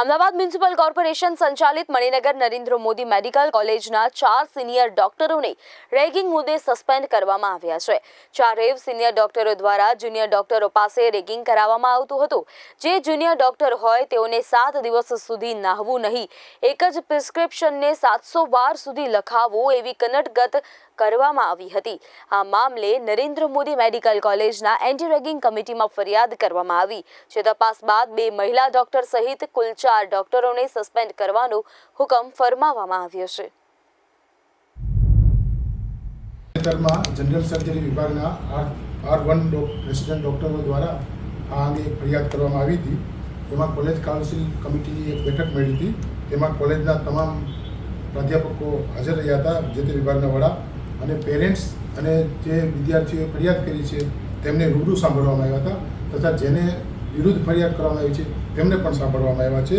Ahmedabad municipal corporation સંચાલિત Maninagar Narendra Modi medical કોલેજના ચાર સિનિયર ડોક્ટરોને રેગિંગ મુદ્દે સસ્પેન્ડ કરવામાં આવ્યા છે. ચાર રેવ સિનિયર ડોક્ટરો દ્વારા જુનિયર ડોક્ટરો પાસે રેગિંગ કરાવવામાં આવતું હતું. જે જુનિયર ડોક્ટર હોય તેઓને સાત દિવસ સુધી નાહવું નહીં. એક જ પ્રિસ્ક્રિપ્શનને સાતસો વાર સુધી લખાવવું એવી કનટગત કરવામાં આવી હતી. આ મામલે નરેન્દ્ર મોદી મેડિકલ કોલેજના એન્ટી રેગિંગ કમિટીમાં ફરિયાદ કરવામાં આવી. જે તપાસ બાદ બે મહિલા ડોક્ટર સહિત કુલ ચાર ડોક્ટરોને સસ્પેન્ડ કરવાનો હુકમ ફરમાવવામાં આવ્યો છે. તાજેતરમાં જનરલ સર્જરી વિભાગના આર વન રેસિડન્ટ ડૉક્ટરો દ્વારા આ અંગે ફરિયાદ કરવામાં આવી હતી. તેમાં કોલેજ કાઉન્સિલ કમિટીની એક બેઠક મળી હતી. તેમાં કોલેજના તમામ પ્રાધ્યાપકો હાજર રહ્યા હતા, જે તે વિભાગના વડા અને પેરેન્ટ્સ અને જે વિદ્યાર્થીઓએ ફરિયાદ કરી છે, તેમને રૂબરૂ સાંભળવામાં આવ્યા હતા તથા જેને વિરુદ્ધ ફરિયાદ કરવામાં આવી છે. તેમને પણ સાંભળવામાં આવ્યા છે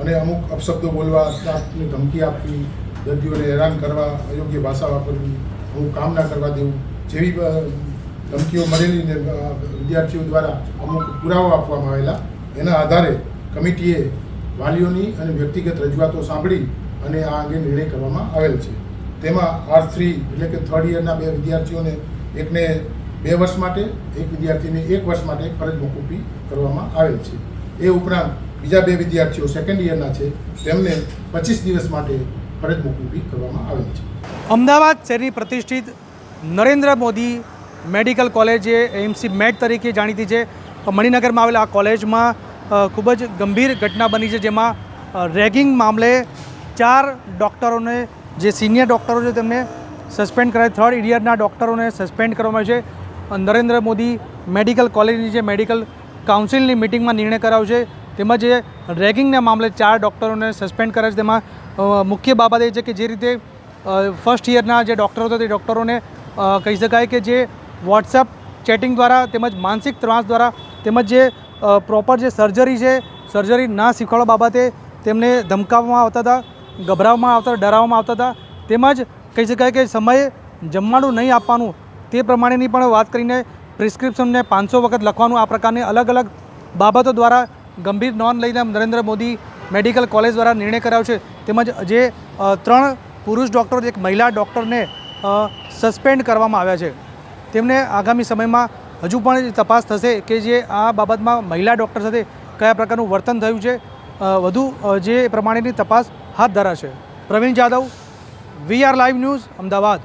અને અમુક અપશબ્દો બોલવા સ્ટાફને ધમકી આપવી, દર્દીઓને હેરાન કરવા, અયોગ્ય ભાષા વાપરવી, અમુક કામ ના કરવા દેવું, જેવી ધમકીઓ મળેલી ને વિદ્યાર્થીઓ દ્વારા અમુક પુરાવા આપવામાં આવેલા. એના આધારે કમિટીએ વાલીઓની અને વ્યક્તિગત રજૂઆતો સાંભળી અને આ અંગે નિર્ણય કરવામાં આવેલ છે. તેમાં આર થ્રી એટલે કે થર્ડ યરના બે વિદ્યાર્થીઓને એકને બે વર્ષ માટે, એક વિદ્યાર્થીને એક વર્ષ માટે ફરજ મોકૂફી કરવામાં આવેલ છે. એ ઉપરાંત બીજા બે વિદ્યાર્થીઓ સેકન્ડ યરના છે, તેમને પચીસ દિવસ માટે ફરજ મોકૂફી કરવામાં આવેલ છે. અમદાવાદ શહેરની પ્રતિષ્ઠિત નરેન્દ્ર મોદી મેડિકલ કોલેજ એ એમસી મેટ તરીકે જાણીતી છે. મણિનગરમાં આવેલા આ કોલેજમાં ખૂબ જ ગંભીર ઘટના બની છે જેમાં રેગિંગ મામલે ચાર ડૉક્ટરોને, જે સિનિયર ડૉક્ટરો છે તેમને સસ્પેન્ડ કરાય, થર્ડ ઇયરના ડૉક્ટરોને સસ્પેન્ડ કરવામાં આવ્યું છે. નરેન્દ્ર મોદી મેડિકલ કોલેજની જે મેડિકલ કાઉન્સિલની મિટિંગમાં નિર્ણય કરાવશે છે, તેમાં જે રેગિંગના મામલે ચાર ડૉક્ટરોને સસ્પેન્ડ કરે છે, તેમાં મુખ્ય બાબત એ છે કે જે રીતે ફર્સ્ટ યરના જે ડૉક્ટરો હતા, તે ડૉક્ટરોને કહી શકાય કે જે વોટ્સએપ ચેટિંગ દ્વારા તેમજ માનસિક ત્રાસ દ્વારા તેમજ જે પ્રોપર જે સર્જરી છે, સર્જરી ના શીખવાડવા બાબતે તેમને ધમકાવવામાં આવતા હતા, ગભરાવવામાં આવતા, ડરાવવામાં આવતા હતા, તેમજ કહી શકાય કે સમયે જમવાનું નહીં આપવાનું તે પ્રમાણેની પણ વાત કરીને પ્રિસ્ક્રિપ્શનને પાંચસો વખત લખવાનું આ પ્રકારની અલગ અલગ બાબતો દ્વારા ગંભીર નોંધ લઈને નરેન્દ્ર મોદી મેડિકલ કોલેજ દ્વારા નિર્ણય કરાયો છે. તેમજ જે ત્રણ પુરુષ ડૉક્ટર, એક મહિલા ડૉક્ટરને સસ્પેન્ડ કરવામાં આવ્યા છે. તેમને આગામી સમયમાં હજુ પણ તપાસ થશે કે જે આ બાબતમાં મહિલા ડૉક્ટર સાથે કયા પ્રકારનું વર્તન થયું છે. વધુ જે પ્રમાણેની તપાસ હાથ ધરાશે. Praveen Jadav, V R live news, Ahmedabad.